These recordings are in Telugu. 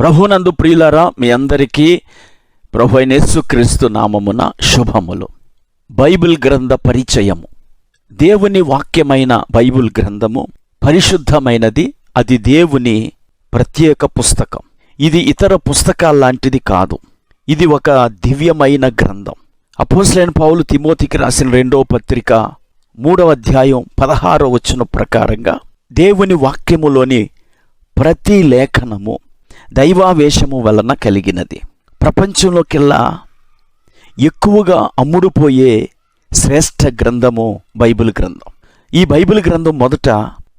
ప్రభునందు ప్రియులరా మీ అందరికీ ప్రభు అయిన యేసుక్రీస్తు నామమున శుభములు. బైబిల్ గ్రంథ పరిచయము. దేవుని వాక్యమైన బైబిల్ గ్రంథము పరిశుద్ధమైనది అది దేవుని ప్రత్యేక పుస్తకం. ఇది ఇతర పుస్తకాల్లాంటిది కాదు. ఇది ఒక దివ్యమైన గ్రంథం. అపోస్లైన పౌలు తిమోతికి రాసిన రెండో పత్రిక మూడవ అధ్యాయం పదహారో వచ్చిన ప్రకారంగా దేవుని వాక్యములోని ప్రతి లేఖనము దైవావేశము వలన కలిగినది. ప్రపంచంలోకెల్లా ఎక్కువగా అమ్ముడుపోయే శ్రేష్ఠ గ్రంథము బైబిల్ గ్రంథం. ఈ బైబిల్ గ్రంథం మొదట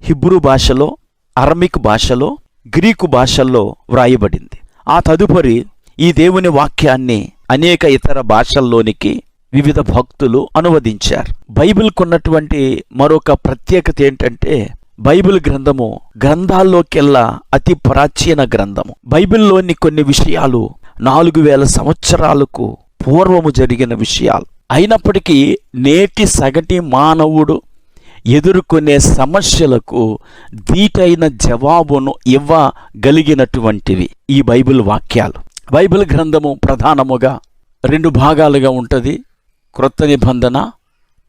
హిబ్రూ భాషలో అరమిక్ భాషలో గ్రీకు భాషల్లో వ్రాయబడింది. ఆ తదుపరి ఈ దేవుని వాక్యాన్ని అనేక ఇతర భాషల్లోనికి వివిధ భక్తులు అనువదించారు. బైబిల్కున్నటువంటి మరొక ప్రత్యేకత ఏంటంటే బైబిల్ గ్రంథము గ్రంథాల్లోకెల్లా అతి ప్రాచీన గ్రంథము. బైబిల్లోని కొన్ని విషయాలు నాలుగు వేల సంవత్సరాలకు పూర్వము జరిగిన విషయాలు. అయినప్పటికీ నేటి సగటి మానవుడు ఎదుర్కొనే సమస్యలకు దీటైన జవాబును ఇవ్వగలిగినటువంటివి ఈ బైబిల్ వాక్యాలు. బైబిల్ గ్రంథము ప్రధానముగా రెండు భాగాలుగా ఉంటుంది. క్రొత్త నిబంధన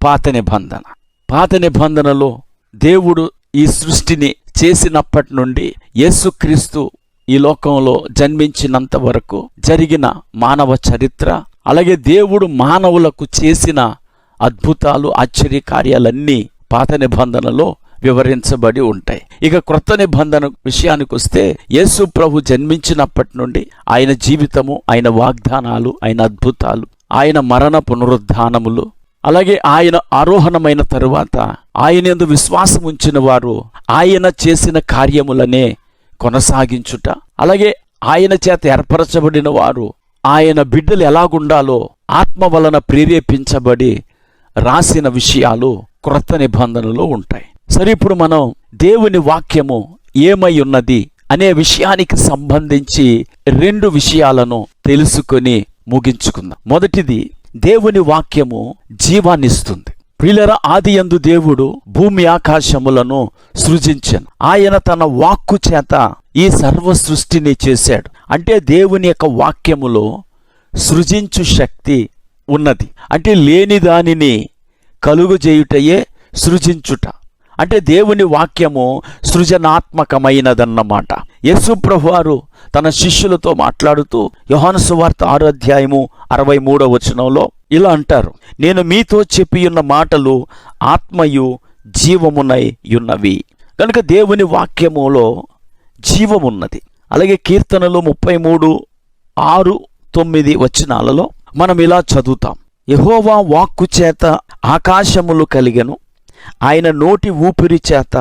పాత నిబంధన. పాత నిబంధనలో దేవుడు ఈ సృష్టిని చేసినప్పటి నుండి యేసుక్రీస్తు ఈ లోకంలో జన్మించినంత వరకు జరిగిన మానవ చరిత్ర అలాగే దేవుడు మానవులకు చేసిన అద్భుతాలు ఆశ్చర్య కార్యాలన్నీ పాత నిబంధనలో వివరించబడి ఉంటాయి. ఇక క్రొత్త నిబంధన విషయానికి వస్తే యేసు ప్రభు జన్మించినప్పటి నుండి ఆయన జీవితము ఆయన వాగ్దానాలు ఆయన అద్భుతాలు ఆయన మరణ పునరుద్ధానములు అలాగే ఆయన ఆరోహణమైన తరువాత ఆయన ఎందు విశ్వాసం ఉంచిన వారు ఆయన చేసిన కార్యములనే కొనసాగించుట అలాగే ఆయన చేత ఏర్పరచబడిన వారు ఆయన బిడ్డలు ఎలాగుండాలో ఆత్మ వలన ప్రేరేపించబడి రాసిన విషయాలు క్రొత్త నిబంధనలో ఉంటాయి. సరే ఇప్పుడు మనం దేవుని వాక్యము ఏమై ఉన్నది అనే విషయానికి సంబంధించి రెండు విషయాలను తెలుసుకొని ముగించుకుందాం. మొదటిది దేవుని వాక్యము జీవాన్నిస్తుంది. ప్రిలర ఆది ఎందు దేవుడు భూమి ఆకాశములను సృజించాను. ఆయన తన వాక్కు చేత ఈ సర్వ సృష్టిని చేశాడు. అంటే దేవుని యొక్క వాక్యములో సృజించు శక్తి ఉన్నది. అంటే లేని దానిని కలుగుజేయుటయే సృజించుట. అంటే దేవుని వాక్యము సృజనాత్మకమైనదన్నమాట. యేసు ప్రభువారు తన శిష్యులతో మాట్లాడుతూ యోహాను సువార్త ఆరో అధ్యాయము అరవై మూడో వచనంలో ఇలా అంటారు నేను మీతో చెప్పియున్న మాటలు ఆత్మయు జీవమునై ఉన్నవి. కనుక దేవుని వాక్యములో జీవమున్నది. అలాగే కీర్తనలు ముప్పై మూడు ఆరు తొమ్మిది వచనాలలో మనం ఇలా చదువుతాం యహోవా వాక్కు చేత ఆకాశములు కలిగెను. ఆయన నోటి ఊపిరి చేత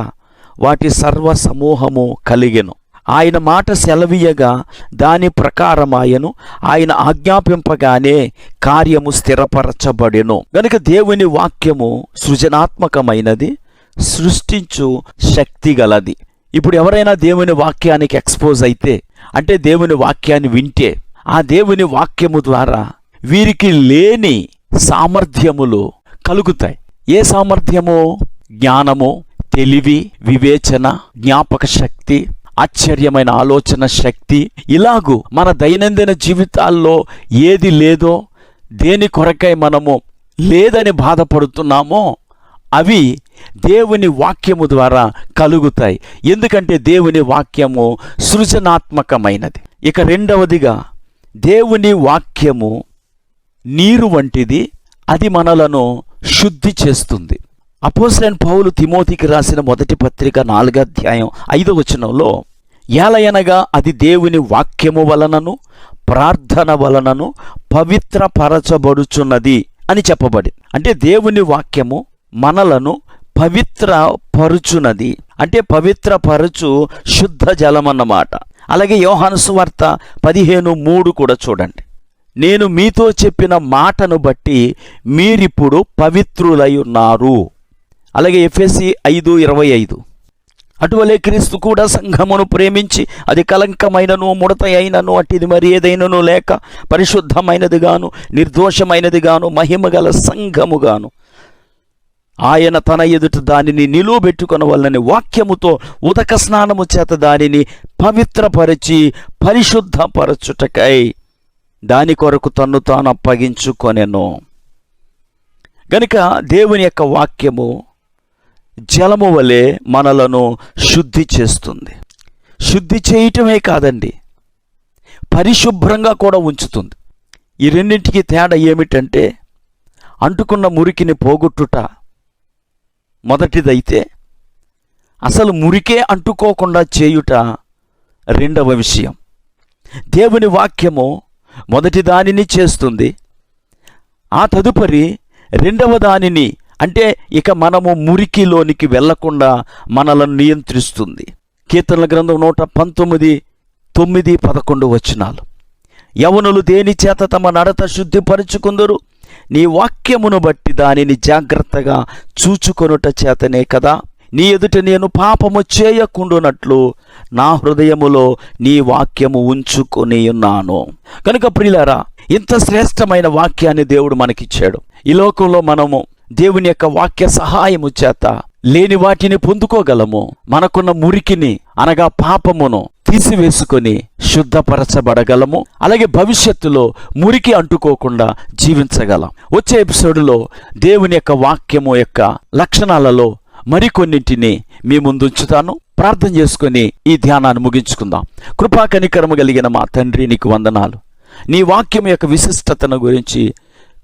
వాటి సర్వ సమూహము కలిగెను. ఆయన మాట సెలవీయగా దాని ప్రకారమాయను ఆయన ఆజ్ఞాపింపగానే కార్యము స్థిరపరచబడెను. గనుక దేవుని వాక్యము సృజనాత్మకమైనది సృష్టించు శక్తి గలది. ఇప్పుడు ఎవరైనా దేవుని వాక్యానికి ఎక్స్పోజ్ అయితే అంటే దేవుని వాక్యాన్ని వింటే ఆ దేవుని వాక్యము ద్వారా వీరికి లేని సామర్థ్యములు కలుగుతాయి. ఏ సామర్థ్యము? జ్ఞానము తెలివి వివేచన జ్ఞాపక శక్తి ఆశ్చర్యమైన ఆలోచన శక్తి. ఇలాగూ మన దైనందిన జీవితాల్లో ఏది లేదో దేని కొరకై మనము లేదని బాధపడుతున్నామో అవి దేవుని వాక్యము ద్వారా కలుగుతాయి. ఎందుకంటే దేవుని వాక్యము సృజనాత్మకమైనది. ఇక రెండవదిగా దేవుని వాక్యము నీరు వంటిది అది మనలను శుద్ధి చేస్తుంది. అపోసలైన పౌలు తిమోతికి రాసిన మొదటి పత్రిక నాలుగో అధ్యాయం ఐదో వచనంలో ఏలయనగా అది దేవుని వాక్యము వలనను ప్రార్థన వలనను పవిత్రపరచబడుచున్నది అని చెప్పబడి అంటే దేవుని వాక్యము మనలను పవిత్ర పరుచునది అంటే పవిత్రపరచు శుద్ధ జలం అన్నమాట. అలాగే యోహాను వార్త పదిహేను మూడు కూడా చూడండి. నేను మీతో చెప్పిన మాటను బట్టి మీరిప్పుడు పవిత్రులై ఉన్నారు. అలాగే ఎఫ్ఎస్సి ఐదు ఇరవై ఐదు. అటువలే క్రీస్తు కూడా సంఘమును ప్రేమించి అది కలంకమైనను ముడత అయినను అట్టిది మరి ఏదైనను లేక పరిశుద్ధమైనదిగాను నిర్దోషమైనదిగాను మహిమగల సంఘముగాను. ఆయన తన ఎదుట దానిని నిలువబెట్టుకొనవల్లని వాక్యముతో ఉదక స్నానము చేత దానిని పవిత్రపరిచి పరిశుద్ధపరచుటకై దాని కొరకు తన్ను తాను అప్పగించుకొనెను. గనుక దేవుని యొక్క వాక్యము జలము వలె మనలను శుద్ధి చేస్తుంది. శుద్ధి చేయటమే కాదండి పరిశుభ్రంగా కూడా ఉంచుతుంది. ఈ రెండింటికి తేడా ఏమిటంటే అంటుకున్న మురికిని పోగొట్టుట మొదటిదైతే అసలు మురికే అంటుకోకుండా చేయుట రెండవ విషయం. దేవుని వాక్యము మొదటి దానిని చేస్తుంది ఆ తదుపరి రెండవ దానిని అంటే ఇక మనము మురికిలోనికి వెళ్ళకుండా మనలను నియంత్రిస్తుంది. కీర్తనల గ్రంథం నూట పంతొమ్మిది తొమ్మిది పదకొండు వచనాలు. యవనులు దేని చేత తమ నడత శుద్ధిపరుచుకుందరు? నీ వాక్యమును బట్టి దానిని జాగ్రత్తగా చూచుకొనుట చేతనే కదా? నీ ఎదుట నేను పాపము చేయకుండునట్లు నా హృదయములో నీ వాక్యము ఉంచుకొని ఉన్నాను. కనుక ప్రియులారా ఇంత శ్రేష్టమైన వాక్యాన్ని దేవుడు మనకిచ్చాడు. ఈ లోకంలో మనము దేవుని యొక్క వాక్య సహాయము చేత లేని వాటిని పొందుకోగలము. మనకున్న మురికిని అనగా పాపమును తీసివేసుకొని శుద్ధపరచబడగలము. అలాగే భవిష్యత్తులో మురికి అంటుకోకుండా జీవించగలం. వచ్చే ఎపిసోడ్లో దేవుని యొక్క వాక్యము యొక్క లక్షణాలలో మరికొన్నింటిని మీ ముందు ఉంచుతాను. ప్రార్థన చేసుకుని ఈ ధ్యానాన్ని ముగించుకుందాం. కృపా కనికరము కలిగిన మా తండ్రి నీకు వందనాలు. నీ వాక్యం యొక్క విశిష్టతను గురించి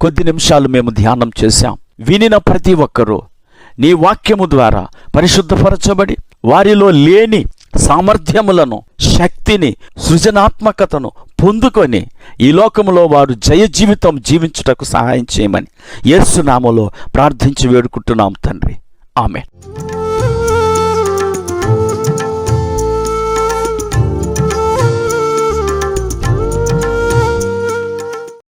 కొద్ది నిమిషాలు మేము ధ్యానం చేశాం. వినిన ప్రతి ఒక్కరూ నీ వాక్యము ద్వారా పరిశుద్ధపరచబడి వారిలో లేని సామర్థ్యములను శక్తిని సృజనాత్మకతను పొందుకొని ఈ లోకములో వారు జయ జీవితం జీవించుటకు సహాయం చేయమని యేసునామలో ప్రార్థించి వేడుకుంటున్నాం తండ్రి. ఆమె